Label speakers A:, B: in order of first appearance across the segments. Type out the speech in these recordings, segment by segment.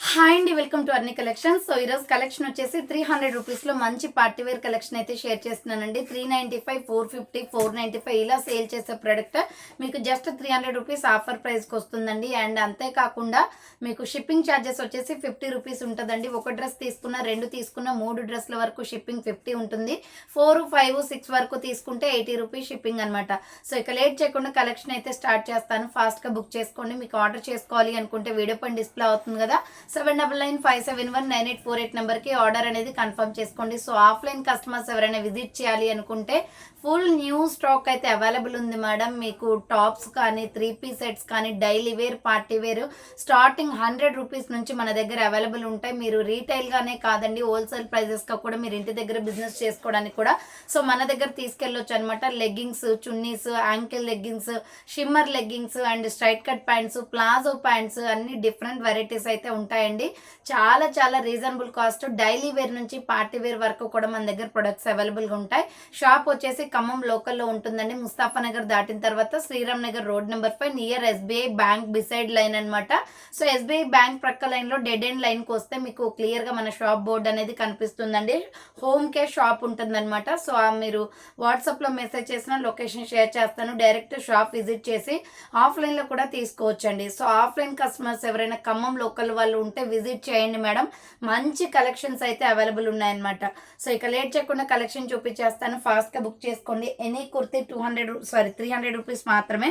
A: Hi అండి welcome to Anni collection so ఈరోజు collection వచ్చేసి త్రీ హండ్రెడ్ రూపీస్లో మంచి పార్టీ వేర్ కలెక్షన్ అయితే షేర్ చేస్తున్నానండి. Three ninety five four fifty four ninety five ఇలా సేల్ చేసే ప్రోడక్ట్ మీకు just three hundred rupees offer ప్రైస్కి వస్తుందండి. అండ్ అంతేకాకుండా మీకు షిప్పింగ్ ఛార్జెస్ వచ్చేసి ఫిఫ్టీ రూపీస్ ఉంటుందండి. ఒక డ్రెస్ తీసుకున్న రెండు తీసుకున్న మూడు డ్రెస్ల వరకు షిప్పింగ్ ఫిఫ్టీ ఉంటుంది. ఫోర్ ఫైవ్ సిక్స్ వరకు తీసుకుంటే ఎయిటీ రూపీస్ షిప్పింగ్ అనమాట సో ఇక లేట్ చేయకుండా కలెక్షన్ అయితే స్టార్ట్ చేస్తాను. ఫాస్ట్గా బుక్ చేసుకోండి. మీకు ఆర్డర్ చేసుకోవాలి అనుకుంటే వీడియో పైన డిస్ప్లే అవుతుంది కదా. Seven double nine five seven one nine eight four eight నెంబర్కి ఆర్డర్ అనేది కన్ఫర్మ్ చేసుకోండి. సో ఆఫ్లైన్ కస్టమర్స్ ఎవరైనా విజిట్ చేయాలి అనుకుంటే ఫుల్ న్యూ స్టాక్ అయితే అవైలబుల్ ఉంది మేడం. మీకు టాప్స్ కానీ త్రీ పీస్ సెట్స్ కానీ daily wear party wear starting hundred rupees నుంచి మన దగ్గర అవైలబుల్ ఉంటాయి. మీరు రీటైల్గానే కాదండి హోల్సేల్ ప్రైజెస్గా కూడా మీరు ఇంటి దగ్గర బిజినెస్ చేసుకోవడానికి కూడా. సో మన దగ్గర తీసుకెళ్ళొచ్చు అనమాట leggings chunnis ankle leggings shimmer leggings and straight cut pants palazzo pants అన్ని డిఫరెంట్ వెరైటీస్ అయితే ఉంటాయండి. చాలా చాలా రీజనబుల్ కాస్ట్ డైలీ వేర్ నుంచి పార్టీ వేర్ వరకు కూడా మన దగ్గర ప్రొడక్ట్స్ అవైలబుల్గా ఉంటాయి. షాప్ వచ్చేసి ఖమ్మం లోకల్లో ఉంటుందండి. ముస్తాఫా నగర్ దాటిన తర్వాత Sriram Nagar road number five near SBI bank beside line అన్నమాట. సో ఎస్బీఐ బ్యాంక్ ప్రక్క లైన్లో డెడ్ ఎండ్ లైన్కి వస్తే మీకు క్లియర్గా మన షాప్ బోర్డ్ అనేది కనిపిస్తుందండి. హోమ్ కేర్ షాప్ ఉంటుందన్నమాట. సో ఆ మీరు వాట్సాప్లో మెసేజ్ చేసిన లొకేషన్ షేర్ చేస్తాను. డైరెక్ట్ షాప్ విజిట్ చేసి ఆఫ్లైన్లో కూడా తీసుకోవచ్చండి. సో ఆఫ్లైన్ కస్టమర్స్ ఎవరైనా ఖమ్మం లోకల్ వాళ్ళు ఉంటే విజిట్ చేయండి మేడం. మంచి కలెక్షన్స్ అయితే అవైలబుల్ ఉన్నాయన్నమాట. సో ఇక లేట్ చేయకుండా కలెక్షన్ చూపించేస్తాను. ఫాస్ట్గా బుక్ చేసుకోండి. Any kurti two hundred sorry three hundred rupees మాత్రమే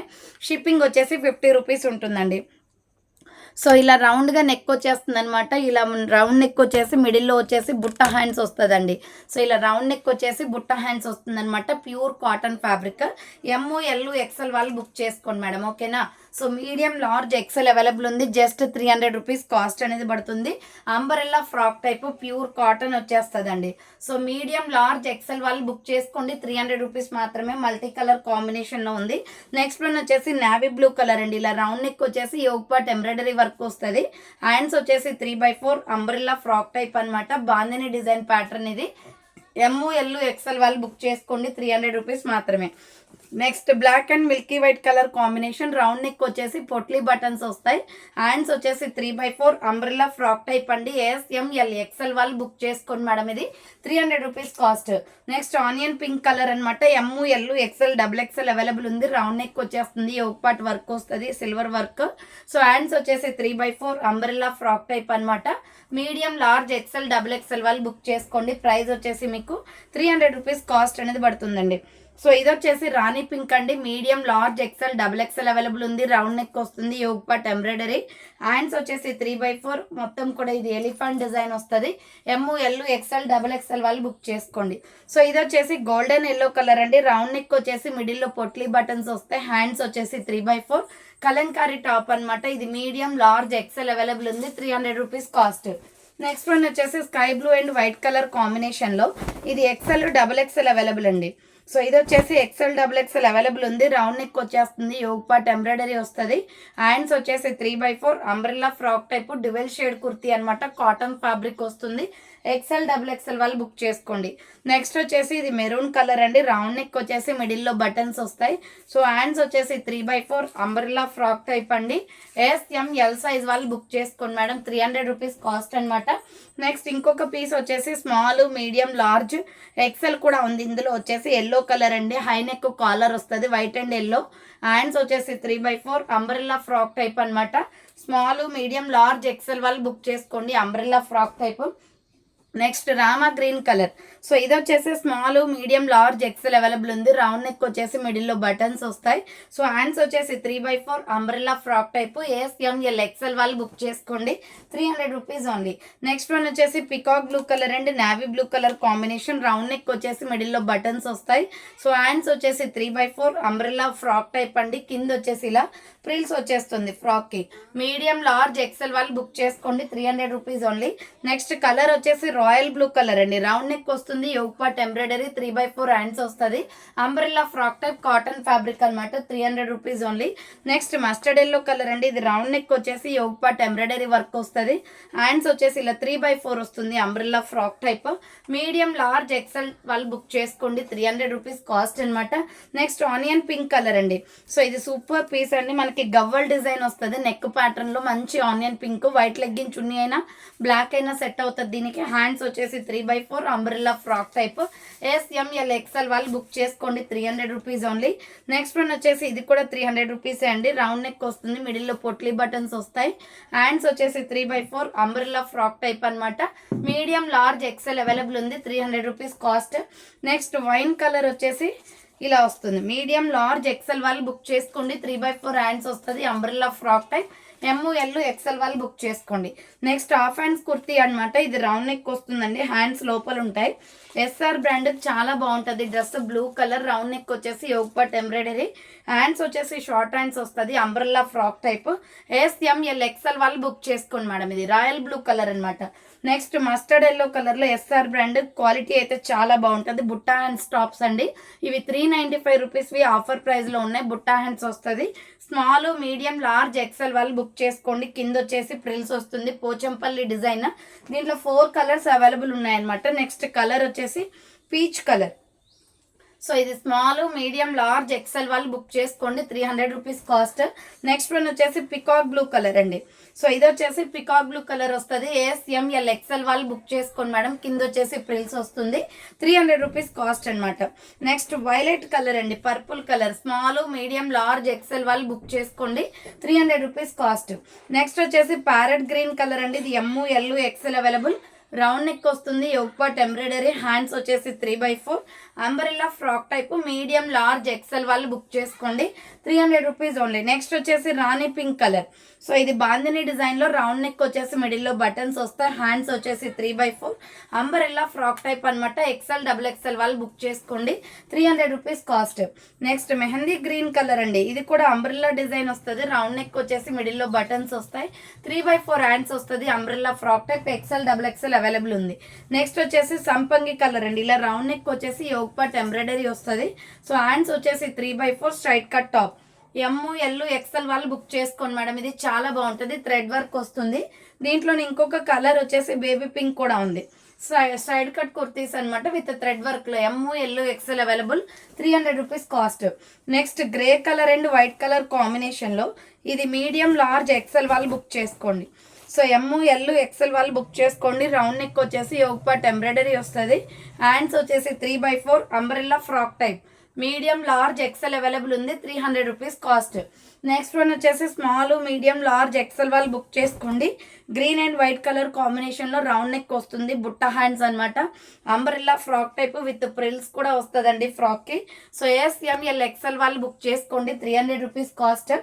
A: షిప్పింగ్ వచ్చేసి ఫిఫ్టీ రూపీస్ ఉంటుందండి. సో ఇలా రౌండ్గా నెక్ వచ్చేస్తుంది అనమాట ఇలా రౌండ్ నెక్ వచ్చేసి మిడిల్లో వచ్చేసి బుట్ట హ్యాండ్స్ వస్తుందండి. సో ఇలా రౌండ్ నెక్ వచ్చేసి బుట్ట హ్యాండ్స్ వస్తుందన్నమాట. Pure cotton fabric M L XL వాళ్ళు బుక్ చేసుకోండి మేడం. ఓకేనా so medium large XL available ఉంది. Just three hundred rupees cost అనేది పడుతుంది. Umbrella frock type pure cotton వచ్చేస్తుందండి. సో మీడియం లార్జ్ ఎక్సెల్ వాళ్ళు బుక్ చేసుకోండి. త్రీ హండ్రెడ్ రూపీస్ మాత్రమే మల్టీ కలర్ కాంబినేషన్లో ఉంది. నెక్స్ట్ వన్ వచ్చేసి నావీ బ్లూ కలర్ అండి. ఇలా రౌండ్ నెక్ వచ్చేసి యోగ్ ఎంబ్రాయిడరీ వర్క్ వస్తుంది. హ్యాండ్స్ వచ్చేసి three by four umbrella frock type అనమాట బాందిని డిజైన్ ప్యాటర్న్ ఇది. ఎమ్ము ఎల్లు ఎక్సెల్ వాళ్ళు బుక్ చేసుకోండి. త్రీ హండ్రెడ్ రూపీస్ మాత్రమే. Next black and milky white colour combination round neck వచ్చేసి పొట్లీ బటన్స్ వస్తాయి. హ్యాండ్స్ వచ్చేసి three by four umbrella frock type అండి. SML XL వాళ్ళు బుక్ చేసుకోండి మేడం ఇది. Three hundred rupees cost next onion pink colour అనమాట M L XL double XL available ఉంది. Round neck వచ్చేస్తుంది. ఒక పార్ట్ వర్క్ వస్తుంది. సిల్వర్ వర్క్ సో హ్యాండ్స్ వచ్చేసి three by four umbrella frock type అనమాట medium large XL double XL వాళ్ళు book చేసుకోండి. Price వచ్చేసి మీకు త్రీ హండ్రెడ్ రూపీస్ కాస్ట్ అనేది పడుతుందండి. సో ఇది వచ్చేసి రాణి పింక్ అండి. Medium large XL double XL available ఉంది. రౌండ్ నెక్ వస్తుంది. Yoke part embroidery. హ్యాండ్స్ వచ్చేసి త్రీ బై ఫోర్ మొత్తం కూడా ఇది ఎలిఫెంట్ డిజైన్ వస్తుంది. M L XL double XL వాళ్ళు బుక్ చేసుకోండి. సో ఇది వచ్చేసి గోల్డెన్ ఎల్లో కలర్ అండి. రౌండ్ నెక్ వచ్చేసి మిడిల్లో పొట్లీ బటన్స్ వస్తాయి. హ్యాండ్స్ వచ్చేసి three by four Kalamkari top అనమాట ఇది మీడియం లార్జ్ ఎక్సెల్ అవైలబుల్ ఉంది. Three hundred rupees cost next one వచ్చేసి sky blue and white colour కాంబినేషన్లో ఇది ఎక్సెల్ డబుల్ ఎక్సెల్ అవైలబుల్ అండి. సో ఇది వచ్చేసి ఎక్సెల్ డబుల్ ఎక్సెల్ అవైలబుల్ ఉంది. రౌండ్ నెక్ వచ్చేస్తుంది. యోగ్ పార్ట్ ఎంబ్రాయిడరీ వస్తుంది. హ్యాండ్స్ వచ్చేసి three by four umbrella frock type dual shade kurti అనమాట కాటన్ ఫ్యాబ్రిక్ వస్తుంది. ఎక్సెల్ డబుల్ ఎక్సెల్ వాళ్ళు బుక్ చేసుకోండి. నెక్స్ట్ వచ్చేసి ఇది మెరూన్ కలర్ అండి. రౌండ్ నెక్ వచ్చేసి మిడిల్లో బటన్స్ వస్తాయి. సో హ్యాండ్స్ వచ్చేసి three by four umbrella frock type అండి. ఎస్ఎం ఎల్ సైజ్ వాళ్ళు బుక్ చేసుకోండి madam. Three hundred rupees cost అనమాట నెక్స్ట్ ఇంకొక పీస్ వచ్చేసి స్మాల్ మీడియం లార్జ్ ఎక్సెల్ కూడా ఉంది. ఇందులో వచ్చేసి ఎల్లో కలర్ అండి. హై నెక్ కాలర్ వస్తుంది. వైట్ అండ్ ఎల్లో హ్యాండ్స్ వచ్చేసి three by four umbrella frock type అనమాట స్మాల్ మీడియం లార్జ్ ఎక్సెల్ వాళ్ళు బుక్ చేసుకోండి. Umbrella frock type next rama green colour. So ఇది వచ్చేసి small medium large XL available ఉంది. Round neck వచ్చేసి మిడిల్లో బటన్స్ వస్తాయి. సో హ్యాండ్స్ వచ్చేసి three by four umbrella frock type A S M L XL వాళ్ళు బుక్ చేసుకోండి. Three hundred rupees only next one వచ్చేసి peacock blue colour and navy blue colour combination round neck వచ్చేసి మిడిల్లో buttons వస్తాయి. So hands వచ్చేసి three by four umbrella frock type అండి. కింద వచ్చేసి ఇలా ప్రిల్స్ వచ్చేస్తుంది ఫ్రాక్కి మీడియం లార్జ్ ఎక్సెల్ వాళ్ళు బుక్ చేసుకోండి. Three hundred rupees only next colour వచ్చేసి రాయల్ బ్లూ కలర్ అండి. రౌండ్ నెక్ వస్తుంది yoke part embroidery three by four hands వస్తుంది. Umbrella frock type cotton fabric అనమాట three hundred rupees only next mustard yellow colour అండి. ఇది round neck వచ్చేసి yoke part embroidery work వస్తుంది. Hands వచ్చేసి ఇలా త్రీ బై ఫోర్ వస్తుంది umbrella frock type medium large XL వాళ్ళు బుక్ చేసుకోండి. త్రీ హండ్రెడ్ రూపీస్ కాస్ట్ అనమాట నెక్స్ట్ ఆనియన్ పింక్ కలర్ అండి. సో ఇది సూపర్ పీస్ అండి. మనకి గవ్వల్ డిజైన్ వస్తుంది. నెక్ ప్యాటర్న్లో మంచి onion pink white legging chunni అయినా బ్లాక్ అయినా సెట్ అవుతుంది దీనికి. హ్యాండ్ హ్యాండ్స్ వచ్చేసి three by four umbrella frock type S M L XL వాళ్ళు బుక్ చేసుకోండి three hundred rupees only next one వచ్చేసి ఇది కూడా త్రీ హండ్రెడ్ రూపీసే అండి. రౌండ్ నెక్ వస్తుంది మిడిల్లో పొట్లీ బటన్స్ వస్తాయి. హ్యాండ్స్ వచ్చేసి three by four umbrella frock type అనమాట మీడియం లార్జ్ ఎక్సెల్ అవైలబుల్ ఉంది three hundred rupees cost next wine colour వచ్చేసి ఇలా వస్తుంది. మీడియం లార్జ్ ఎక్సెల్ వాళ్ళు బుక్ చేసుకోండి త్రీ బై ఫోర్ హ్యాండ్స్ వస్తుంది umbrella frock type M XL వాళ్ళు బుక్ చేసుకోండి. నెక్స్ట్ హాఫ్ హ్యాండ్స్ కుర్తీ అనమాట ఇది రౌండ్ నెక్ వస్తుందండి. హ్యాండ్స్ లోపల ఉంటాయి ఎస్ఆర్ బ్రాండ్ చాలా బాగుంటుంది. Dress blue colour round neck వచ్చేసి యోగపట్ ఎంబ్రాయిడరీ హ్యాండ్స్ వచ్చేసి షార్ట్ హ్యాండ్స్ వస్తుంది. Umbrella frock type S M L XL వాళ్ళు బుక్ చేసుకోండి మేడం. ఇది రాయల్ బ్లూ కలర్ అన్నమాట. నెక్స్ట్ మస్టర్డ్ ఎల్లో కలర్లో ఎస్ఆర్ బ్రాండ్ క్వాలిటీ అయితే చాలా బాగుంటుంది. బుట్టా హ్యాండ్స్ టాప్స్ అండి. ఇవి త్రీ నైంటీ ఫైవ్ రూపీస్వి ఆఫర్ ప్రైస్లో ఉన్నాయి. బుట్టా హ్యాండ్స్ వస్తుంది. స్మాల్ మీడియం లార్జ్ ఎక్సెల్ వాళ్ళు బుక్ చేసుకోండి. కింద వచ్చేసి ప్రిల్స్ వస్తుంది. పోచంపల్లి డిజైన్ దీంట్లో ఫోర్ కలర్స్ అవైలబుల్ ఉన్నాయన్నమాట. నెక్స్ట్ కలర్ వచ్చేసి పీచ్ కలర్. సో ఇది స్మాల్ మీడియం లార్జ్ ఎక్సెల్ వాళ్ళు బుక్ చేసుకోండి. Three hundred rupees cost. Next one వచ్చేసి పికాక్ బ్లూ కలర్ అండి. సో ఇది వచ్చేసి పికాక్ బ్లూ కలర్ వస్తుంది. A S M L XL వాళ్ళు బుక్ చేసుకోండి మేడం. కింద వచ్చేసి ప్రిల్స్ వస్తుంది. త్రీ హండ్రెడ్ రూపీస్ కాస్ట్ అనమాట నెక్స్ట్ వైలెట్ కలర్ అండి. Purple colour. Small medium large XL వాళ్ళు బుక్ చేసుకోండి. Three hundred rupees cost. Next వచ్చేసి ప్యారెట్ గ్రీన్ కలర్ అండి. ఇది M L XL available round neck వస్తుంది. ఒక్క ఎంబ్రాయిడరీ హ్యాండ్స్ వచ్చేసి three by four umbrella frock type medium large XL వాళ్ళు book చేసుకోండి. Three hundred rupees only. Next వచ్చేసి rani pink colour. So ఇది బాందిని డిజైన్లో రౌండ్ నెక్ వచ్చేసి మిడిల్లో బటన్స్ వస్తాయి. హ్యాండ్స్ వచ్చేసి three by four. Umbrella frock type అనమాట ఎక్సెల్ డబుల్ ఎక్సెల్ వాళ్ళు బుక్ చేసుకోండి. Three hundred rupees cost. Next mehndi green colour అండి. ఇది కూడా అంబ్రిల్లా డిజైన్ వస్తుంది. రౌండ్ నెక్ వచ్చేసి మిడిల్లో బటన్స్ వస్తాయి. త్రీ బై ఫోర్ హ్యాండ్స్ వస్తుంది. Umbrella frock type XL double XL available ఉంది. నెక్స్ట్ వచ్చేసి సంపంగి కలర్ అండి. ఇలా రౌండ్ నెక్ వచ్చేసి యోగ పాట్ ఎంబ్రాయిడరీ వస్తుంది. సో హ్యాండ్స్ వచ్చేసి three by four straight cut top. M L XL వాళ్ళు బుక్ చేసుకోండి మేడం. ఇది చాలా బాగుంటుంది. థ్రెడ్ వర్క్ వస్తుంది. దీంట్లో ఇంకొక కలర్ వచ్చేసి బేబీ పింక్ కూడా ఉంది. సైడ్ కట్ కుర్తీస్ అనమాట విత్ థ్రెడ్ వర్క్లో M L XL available three hundred rupees cost. Next grey colour and white colour కాంబినేషన్లో ఇది మీడియం లార్జ్ ఎక్సెల్ వాళ్ళు బుక్ చేసుకోండి. సో ఎమ్ ఎల్ ఎక్సెల్ వాళ్ళు బుక్ చేసుకోండి. రౌండ్ నెక్ వచ్చేసి యోగపాట్ ఎంబ్రాయిడరీ వస్తుంది. హ్యాండ్స్ వచ్చేసి three by four umbrella frock type. Medium large XL available ఉంది three hundred rupees cost. Next one వచ్చేసి స్మాల్ మీడియం లార్జ్ ఎక్సెల్ వాళ్ళు బుక్ చేసుకోండి. గ్రీన్ అండ్ వైట్ కలర్ కాంబినేషన్లో రౌండ్ నెక్ వస్తుంది బుట్ట హ్యాండ్స్ అనమాట umbrella frock type with frills కూడా వస్తుందండి ఫ్రాక్కి. So S M L XL వాళ్ళు బుక్ చేసుకోండి three hundred rupees cost.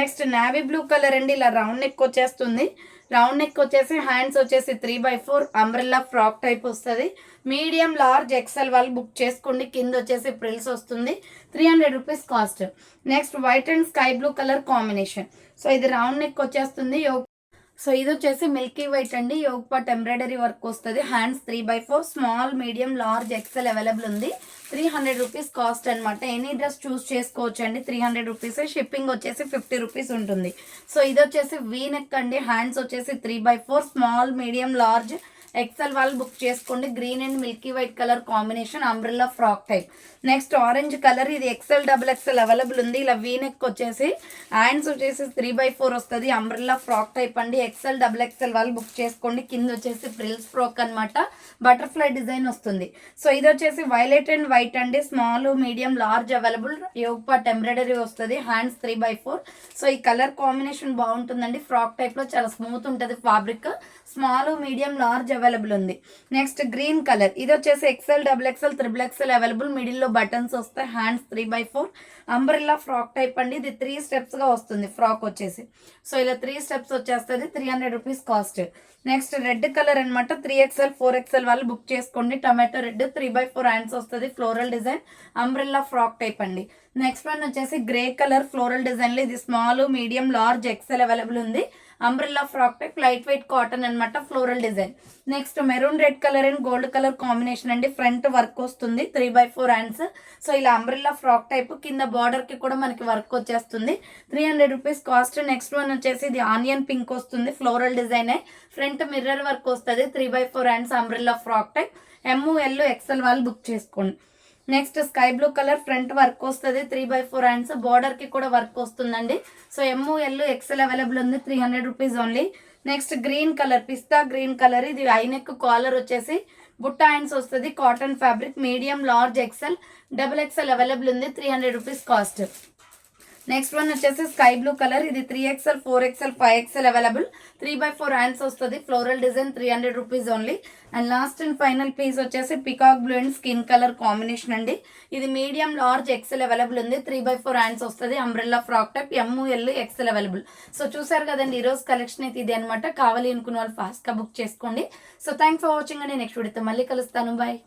A: Next navy blue colour అండి ఇలా రౌండ్ నెక్ వచ్చేస్తుంది. రౌండ్ నెక్ వచ్చేసి హ్యాండ్స్ వచ్చేసి three by four umbrella frock type వస్తుంది. మీడియం లార్జ్ ఎక్సెల్ వాళ్ళు బుక్ చేసుకోండి కింద వచ్చేసి ప్రిల్స్ వస్తుంది. Three hundred rupees cost next white and sky blue colour combination so ఇది రౌండ్ నెక్ వచ్చేస్తుంది. యోగ సో ఇది వచ్చేసి మిల్కీ వైట్ అండి. యోగ్ పాట్ ఎంబ్రాయిడరీ వర్క్ వస్తుంది. Hands three by four small medium large XL available ఉంది. త్రీ హండ్రెడ్ రూపీస్ కాస్ట్ అనమాట any dress choose చేసుకోవచ్చు అండి త్రీ హండ్రెడ్ రూపీస్ షిప్పింగ్ వచ్చేసి ఫిఫ్టీ రూపీస్ ఉంటుంది. సో ఇది వచ్చేసి వీ నెక్ అండి. హ్యాండ్స్ వచ్చేసి three by four small medium large XL వాళ్ళు బుక్ చేసుకోండి. Green and milky white colour combination umbrella frock type next orange colour ఇది ఎక్సెల్ డబుల్ ఎక్సెల్ అవైలబుల్ ఉంది. ఇలా వీ నెక్ వచ్చేసి హ్యాండ్స్ వచ్చేసి త్రీ బై ఫోర్ వస్తుంది. Umbrella frock type అండి. XL double XL వాళ్ళు బుక్ చేసుకోండి. కింద వచ్చేసి ఫ్రిల్స్ ఫ్రాక్ అనమాట బటర్ఫ్లై డిజైన్ వస్తుంది. సో ఇది వచ్చేసి వైలెట్ అండ్ వైట్ అండి. Small medium large available yoke part embroidery వస్తుంది. Hands three by four so ఈ కలర్ కాంబినేషన్ బాగుంటుందండి. ఫ్రాక్ టైప్లో చాలా స్మూత్ ఉంటుంది fabric small medium large available ఉంది. నెక్స్ట్ గ్రీన్ కలర్ ఇది వచ్చేసి XL double XL triple XL available మిడిల్లో బటన్స్ వస్తాయి. Hands three by four umbrella frock type అండి. ఇది త్రీ స్టెప్స్గా వస్తుంది ఫ్రాక్ వచ్చేసి. సో ఇలా త్రీ స్టెప్స్ వచ్చేస్తుంది. Three hundred rupees cost next red colour అనమాట త్రీ ఎక్స్ఎల్ ఫోర్ ఎక్స్ఎల్ వాళ్ళు బుక్ చేసుకోండి. Tomato red three by four hands వస్తుంది. Floral design umbrella frock type అండి. నెక్స్ట్ వన్ వచ్చేసి గ్రే కలర్ ఫ్లోరల్ డిజైన్లో ఇది small medium large XL available ఉంది. Umbrella frock type light weight cotton అన్నమాట floral design next maroon red colour and gold colour combination అండి. Front work వస్తుంది three by four hands so ఇలా umbrella frock type కింద బార్డర్కి కూడా మనకి work వచ్చేస్తుంది. Three hundred rupees cost next one వచ్చేసి ఇది ఆనియన్ పింక్ వస్తుంది floral design front mirror work వస్తుంది three by four hands umbrella frock type M L XL వాళ్ళు బుక్ చేసుకోండి. Next sky blue colour front work వస్తుంది three by four hands బార్డర్కి కూడా work వస్తుందండి. So M L XL available ఉంది three hundred rupees only next green colour pista green colour. ఇది ఐనెక్ collar వచ్చేసి బుట్ట హ్యాండ్స్ వస్తుంది cotton fabric medium large XL double XL available ఉంది three hundred rupees cost next one వచ్చేసి sky blue colour ఇది three XL four XL five XL available three by four hands వస్తుంది. Floral design three hundred rupees only and last and final piece వచ్చేసి peacock blue and skin colour combination అండి. ఇది medium large XL available ఉంది. Three by four hands వస్తుంది. Umbrella frock type M L XL available so చూసారు కదండి ఈరోజు collection అయితే ఇది అనమాట కావాలి అనుకున్న వాళ్ళు ఫాస్ట్గా బుక్ చేసుకోండి. సో థ్యాంక్స్ ఫర్ వాచింగ్ అండి. నెక్స్ట్ వీడియోతో మళ్ళీ కలుస్తాను. బాయ్